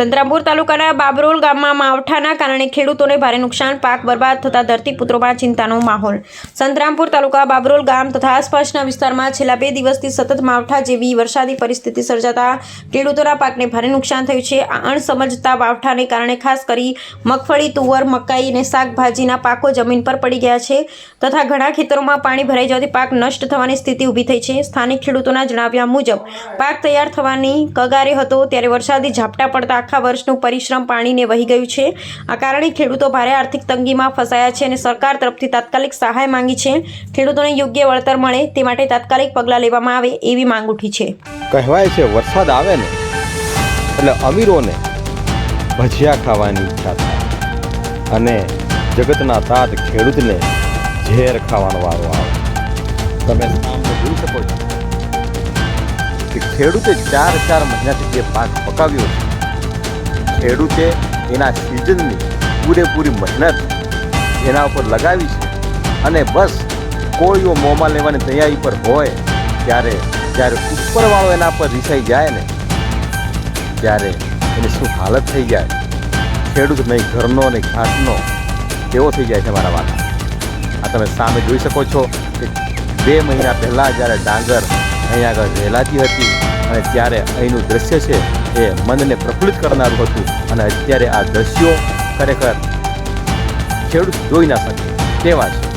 સંતરામપુર તાલુકાના બાબરોલ ગામમાં માવઠાના કારણે ખેડૂતોને ભારે નુકસાન, પાક બરબાદ થતા ધરતીપુત્રોમાં ચિંતાનો માહોલ. સંતરામપુર તાલુકા બાબરોલ ગામ તથા આસપાસના વિસ્તારમાં છેલ્લા બે દિવસથી સતત માવઠા જેવી વરસાદી પરિસ્થિતિ સર્જાતા ખેડૂતોના પાકને ભારે નુકસાન થયું છે. આ અણસમજતા માવઠાને કારણે ખાસ કરી મગફળી, તુવર, મકાઈ અને શાકભાજીના પાકો જમીન પર પડી ગયા છે તથા ઘણા ખેતરોમાં પાણી ભરાઈ જવાથી પાક નષ્ટ થવાની સ્થિતિ ઊભી થઈ છે. સ્થાનિક ખેડૂતોના જણાવ્યા મુજબ, પાક તૈયાર થવાની કગારે હતો ત્યારે વરસાદી ઝાપટા પડતા આખા વર્ષનું પરિશ્રમ પાણીને વહી ગયું છે. આ કારણે ખેડૂતો ભારે આર્થિક તંગીમાં ફસાયા છે અને સરકાર તરફથી તાત્કાલિક સહાય માંગી છે. ખેડૂતોને યોગ્ય વળતર મળે તે માટે તાત્કાલિક પગલાં લેવામાં આવે એવી માંગ ઉઠી છે. કહેવાય છે, વરસાદ આવે ને એટલે અમીરોને ભજીયા ખાવાની ઈચ્છા થાય. અને જગતના તાત ખેડૂતને ઝેર ખાવાનો વારો આવે. તમે સામે જોઈ શકો છો. કે ખેડૂતે ચાર ચાર મહિનાથી જે પાક પકાવ્યો છે ખેડૂતે એના સિઝનની પૂરેપૂરી મહેનત એના ઉપર લગાવી છે. અને બસ કોઈઓ મોંમાં લેવાની તૈયારી પર હોય, ત્યારે જ્યારે ઉપરવાળો એના પર રિસાઈ જાય ને, ત્યારે એની શું હાલત થઈ જાય. ખેડૂત નહીં, ઘરનો નહીં ઘાટનો તેવો થઈ જાય છે મારા વાલા. આ તમે સામે જોઈ શકો છો કે બે મહિના પહેલાં જ્યારે ડાંગર અહીંયા આગળ રહેલાતી હતી અને ત્યારે અહીંનું દ્રશ્ય છે એ મનને પ્રફુલ્લિત કરનારું હતું અને અત્યારે આ દ્રશ્યો ખરેખર ખેડૂત જોઈ ના શકે તેવા છે?